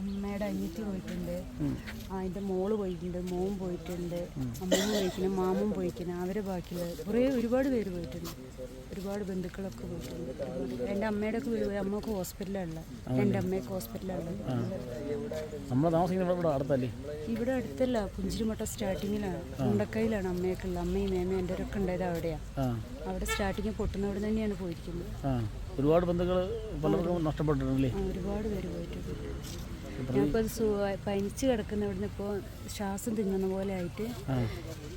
അമ്മയുടെ അനിയത്തി പോയിട്ടുണ്ട്. അതിന്റെ മോൾ പോയിട്ടുണ്ട് മോൻ പോയിട്ടുണ്ട് അമ്മ പോയിക്കണം മാമും പോയിക്കണം അവരെ ബാക്കിയുള്ള കുറേ ഒരുപാട് പേര് പോയിട്ടുണ്ട്. ഒരുപാട് ബന്ധുക്കളൊക്കെ പോയിട്ടുണ്ട്. എന്റെ അമ്മയുടെ ഒക്കെ വീട് പോയി അമ്മയ്ക്ക് ഹോസ്പിറ്റലാണ് എന്റെ അമ്മയൊക്കെ ഹോസ്പിറ്റലാണ് നമ്മൾ താമസിക്കുന്നത് ഇവിടെ അടുത്തല്ലേ? ഇവിടെ അടുത്തല്ല പുഞ്ചിരിമട്ട സ്റ്റാർട്ടിങ്ങിലാണ്. മുണ്ടക്കൈയിലാണ് അമ്മയൊക്കെ ഉള്ളത്. അമ്മയും മേമയും എന്റെ ഒക്കെ ഉണ്ടായത് അവിടെയാണ് അവിടെ സ്റ്റാർട്ടിങ് പൊട്ടുന്നവിടെ തന്നെയാണ് പോയിരിക്കുന്നത്. ഒരുപാട് ബന്ധുക്കൾ പലർക്കും നഷ്ടപ്പെട്ടിട്ടുണ്ടല്ലേ ഒരുപാട് പേര് പോയിട്ടുണ്ട്. ഞാനിപ്പോൾ പനിച്ച് കിടക്കുന്ന ഇവിടുന്ന് ഇപ്പോൾ ശ്വാസം തിന്നുന്ന പോലെ ആയിട്ട്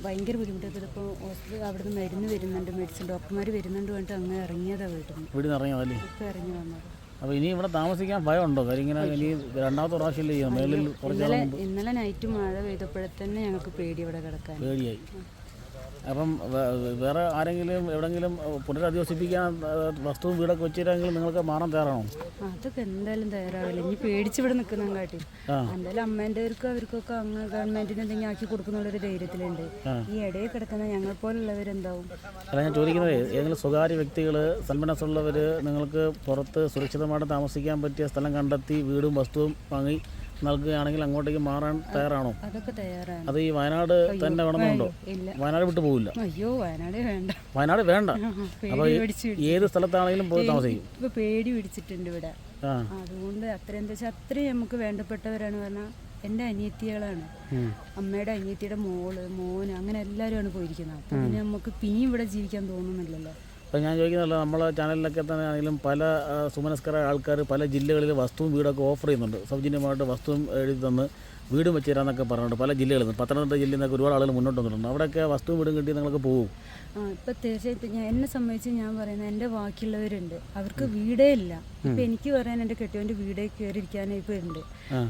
ഭയങ്കര ബുദ്ധിമുട്ടൊക്കെ ഇപ്പോൾ ഹോസ്പിറ്റൽ അവിടുന്ന് മരുന്ന് വരുന്നുണ്ട് മെഡിസിൻ ഡോക്ടർമാർ വരുന്നുണ്ട് പറഞ്ഞിട്ട് അങ്ങ് ഇറങ്ങിയതാണ് വീട്ടിൽ നിന്ന് വീട്ടിൽ നിന്ന് ഇറങ്ങിയതല്ലേ ഇപ്പോൾ ഇറങ്ങി വന്നത്. അപ്പോൾ ഇനി ഇവിടെ താമസിക്കാൻ ഭയമുണ്ടോ? കാര്യം ഇങ്ങനെ ഇനി രണ്ടാമത്തെ പ്രാവശ്യമല്ലേ ചെയ്യുന്നത്? മേളിൽ ഇന്നലെ ഇന്നലെ നൈറ്റ് മഴ പെയ്തപ്പോഴത്തന്നെ ഞങ്ങൾക്ക് പേടി ഇവിടെ കിടക്കാൻ. പേടിയായി. അപ്പം വേറെ ആരെങ്കിലും എവിടെങ്കിലും പുനരധിവസിപ്പിക്കാൻ വസ്തുവും വീടൊക്കെ വെച്ചിട്ടെങ്കിലും നിങ്ങൾക്ക് മാറാൻ തയ്യാറാണോ? അതൊക്കെ എന്തായാലും തയ്യാറാവില്ല. ഇനി പേടിച്ച് ഇവിടെ നിൽക്കുന്ന കാട്ടി. എന്തായാലും അമ്മേന്റെവർക്കും അവർക്കൊക്കെ അങ്ങ് ഗവൺമെന്റിന് എന്തെങ്കിലും ആക്കി കൊടുക്കുന്നുള്ളൊരു ധൈര്യത്തിലുണ്ട്. ഈ ഇടയിൽ കിടക്കുന്ന ഞങ്ങൾ പോലുള്ളവരെന്താവും അല്ല ഞാൻ ചോദിക്കുന്നത് ഏതെങ്കിലും സ്വകാര്യ വ്യക്തികൾ സന്മനസ്സുള്ളവർ നിങ്ങൾക്ക് പുറത്ത് സുരക്ഷിതമായിട്ട് താമസിക്കാൻ പറ്റിയ സ്ഥലം കണ്ടെത്തി വീടും വസ്തുവും വാങ്ങി നൽകുകയാണെങ്കിൽ അങ്ങോട്ടേക്ക് മാറാൻ തയ്യാറാണോ? അതൊക്കെ തയ്യാറാണ്. അത് ഈ വയനാട് തന്നെ വേണമെന്നുണ്ടോ വയനാട് വിട്ടു പോകില്ല അയ്യോ വയനാട് വേണ്ട. വയനാട് വേണ്ട. അപ്പൊ ഏത് സ്ഥലത്താണെങ്കിലും പോയി താമസിക്കും. ഇപ്പൊ പേടി പിടിച്ചിട്ടുണ്ട് ഇവിടെ. അതുകൊണ്ട് അത്ര എന്താ വെച്ചാൽ അത്രയും നമുക്ക് വേണ്ടപ്പെട്ടവരാണ്. പറഞ്ഞാൽ എന്റെ അനിയത്തികളാണ്. അമ്മയുടെ അനിയത്തിയുടെ മോൾ മോന് അങ്ങനെ എല്ലാവരുമാണ് പോയിരിക്കുന്നത്. അപ്പം പിന്നെ നമുക്ക് പിന്നെയും ഇവിടെ ജീവിക്കാൻ തോന്നുന്നില്ലല്ലോ. അപ്പോൾ ഞാൻ ചോദിക്കുന്നില്ല നമ്മളെ ചാനലിലൊക്കെ തന്നെ ആണെങ്കിലും പല സുമനസ്കര ആൾക്കാർ പല ജില്ലകളിൽ വസ്തുവും വീടൊക്കെ ഓഫർ ചെയ്യുന്നുണ്ട്. സൗജന്യമായിട്ട് വസ്തുവും എഴുതി തന്ന് വീടും വെച്ച് തരാമെന്നൊക്കെ പറഞ്ഞിട്ടുണ്ട് പല ജില്ലകളിൽ നിന്ന്. പത്തനംതിട്ട ജില്ലയിൽ നിന്നൊക്കെ ഒരുപാട് ആളുകൾ മുന്നോട്ട് വന്നിട്ടുണ്ട്. അവിടെയൊക്കെ വസ്തുവും വീടും കിട്ടി നിങ്ങൾക്ക് പോകും? ആ ഇപ്പം തീർച്ചയായിട്ടും ഞാൻ എന്നെ സംബന്ധിച്ച് ഞാൻ പറയുന്നത് എന്റെ ബാക്കിയുള്ളവരുണ്ട് അവർക്ക് വീടേ ഇല്ല. ഇപ്പൊ എനിക്ക് പറയാൻ എന്റെ കെട്ടിയോന്റെ വീടേ കയറിയിരിക്കാനേ ഇപ്പൊ ഉണ്ട്.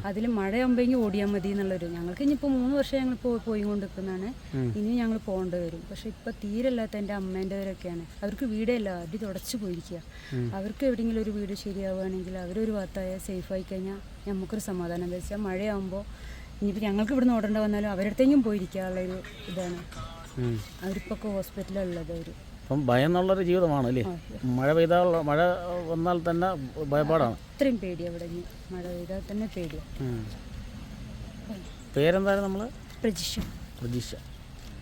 അതിൽ മഴയാകുമ്പോഴെങ്കിൽ ഓടിയാൽ മതി എന്നുള്ളൊരു ഞങ്ങൾക്ക് ഇനിയിപ്പോ മൂന്ന് വർഷം ഞങ്ങൾ പോ പോയി കൊണ്ട് നിൽക്കുന്നതാണ് ഇനി ഞങ്ങൾ പോകേണ്ടി വരും. പക്ഷെ ഇപ്പൊ തീരല്ലാത്ത എന്റെ അമ്മേന്റെവരൊക്കെയാണ് അവർക്ക് വീടേ ഇല്ല അടി തുടച്ചു പോയിരിക്കുക അവർക്ക് എവിടെയെങ്കിലും ഒരു വീട് ശരിയാവുകയാണെങ്കിൽ അവരൊരു ഭാഗത്തായ ആയി കഴിഞ്ഞാൽ നമുക്കൊരു സമാധാനം. എന്താ വെച്ചാൽ മഴയാകുമ്പോൾ ഇനിയിപ്പോൾ ഞങ്ങൾക്ക് ഇവിടുന്ന് ഓടേണ്ട വന്നാലും അവരടുത്തേക്കും പോയിരിക്കാനുള്ളൊരു ഇതാണ്. അവരിപ്പോൾ അവരിപ്പൊക്കെ ഹോസ്പിറ്റലുള്ളത് അവർ അപ്പം ഭയം എന്നുള്ളൊരു ജീവിതമാണ് അല്ലേ? മഴ പെയ്താൽ മഴ വന്നാൽ തന്നെ ഭയപ്പാടാണ്. അത്രയും പേടി ഇവിടെ മഴ പെയ്താൽ തന്നെ പേടിയാണ്. പേരെന്തായാലും നമ്മൾ പ്രജിഷ. പ്രജിഷ.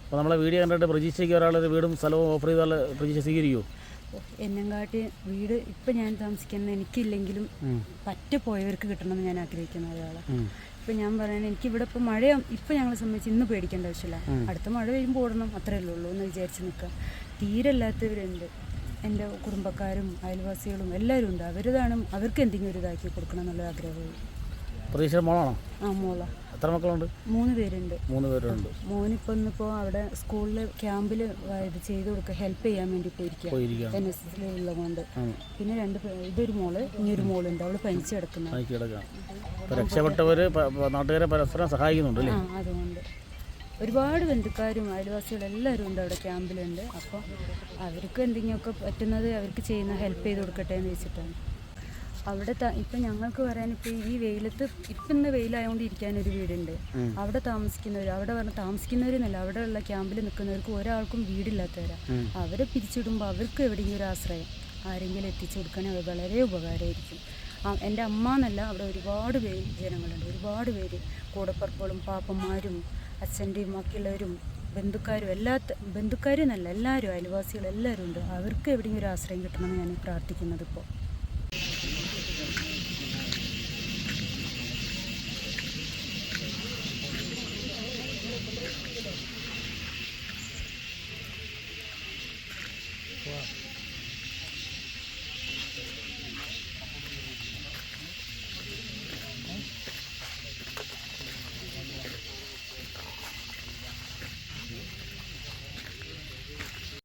അപ്പോൾ നമ്മളെ വീഡിയോ കണ്ടിട്ട് പ്രതീക്ഷയ്ക്ക് ഒരാളൊരു വീടും സ്ഥലവും ഓഫർ ചെയ്താൽ പ്രതീക്ഷ സ്വീകരിക്കുമോ എന്നെങ്കാട്ടി വീട് ഇപ്പം ഞാൻ താമസിക്കുന്ന എനിക്കില്ലെങ്കിലും പറ്റ പോയവർക്ക് കിട്ടണമെന്ന് ഞാൻ ആഗ്രഹിക്കുന്ന ഒരാളാണ് ഇപ്പം ഞാൻ പറയുന്നത് എനിക്ക് ഇവിടെ ഇപ്പം മഴ ഇപ്പം ഞങ്ങളെ സംബന്ധിച്ച് ഇന്ന് പേടിക്കേണ്ട ആവശ്യമില്ല. അടുത്ത മഴ പെയ്യുമ്പോൾ ഓടണം അത്രേ ഉള്ളൂ എന്ന് വിചാരിച്ച് നിൽക്കുക തീരല്ലാത്തവരുണ്ട്. എന്റെ കുടുംബക്കാരും അയൽവാസികളും എല്ലാവരും ഉണ്ട് അവരിതാണ് അവർക്ക് എന്തെങ്കിലും ഒരു ഇതാക്കി കൊടുക്കണം എന്നുള്ള ആഗ്രഹമുള്ളൂ പ്രതീക്ഷ മോളാണോ? ആ മോള. എത്ര മക്കളുണ്ട്? മൂന്ന് പേരുണ്ട്. മൂന്ന് പേരുണ്ട്. മോനിപ്പോൾ ഇന്നിപ്പോൾ അവിടെ സ്കൂളിൽ ക്യാമ്പിൽ ഇത് ചെയ്ത് കൊടുക്കുക ഹെൽപ്പ് ചെയ്യാൻ വേണ്ടി പോയിരിക്കുക എൻ എസ് കൊണ്ട് പിന്നെ രണ്ട് ഇതൊരു മോൾ ഇനിയൊരു മോളുണ്ട്. അവൾ പനിച്ച് കിടക്കുന്നത് രക്ഷപ്പെട്ടവര് നാട്ടുകാരെ പരസ്പരം സഹായിക്കുന്നുണ്ട് അതുകൊണ്ട്. ഒരുപാട് ബന്ധുക്കാരും അയൽവാസികളും എല്ലാവരും ഉണ്ട് അവിടെ ക്യാമ്പിലുണ്ട്. അപ്പോൾ അവർക്ക് എന്തെങ്കിലുമൊക്കെ പറ്റുന്നത് അവർക്ക് ചെയ്യുന്ന ഹെൽപ്പ് ചെയ്ത് കൊടുക്കട്ടെ എന്ന് വെച്ചിട്ടാണ്. അവിടെ ഇപ്പൊ ഞങ്ങൾക്ക് പറയാൻ ഇപ്പം ഈ വെയിലത്ത് ഇപ്പം ഇന്ന് വെയിലായതുകൊണ്ട് ഇരിക്കാനൊരു വീടുണ്ട്. അവിടെ താമസിക്കുന്നവർ അവിടെ പറഞ്ഞ താമസിക്കുന്നവരെന്നല്ല അവിടെ ഉള്ള ക്യാമ്പിൽ നിൽക്കുന്നവർക്ക് ഒരാൾക്കും വീടില്ലാത്തവരാ. അവരെ പിരിച്ചിടുമ്പോൾ അവർക്ക് എവിടെയെങ്കിലും ഒരു ആശ്രയം ആരെങ്കിലും എത്തിച്ചു കൊടുക്കുകയാണെങ്കിൽ അത് വളരെ ഉപകാരമായിരിക്കും എന്റെ അമ്മ എന്നല്ല അവിടെ ഒരുപാട് പേര് ജനങ്ങളുണ്ട്. ഒരുപാട് പേര് കൂടപ്പറപ്പുകളും പാപ്പന്മാരും അച്ഛന്റെയും ബാക്കിയുള്ളവരും ബന്ധുക്കാരും എല്ലാ ബന്ധുക്കാരും എന്നല്ല എല്ലാവരും അയൽവാസികളെല്ലാവരും ഉണ്ട് അവർക്ക് എവിടെയെങ്കിലും ഒരു ആശ്രയം കിട്ടണമെന്ന് ഞാൻ പ്രാർത്ഥിക്കുന്നത് ഇപ്പോൾ Wow.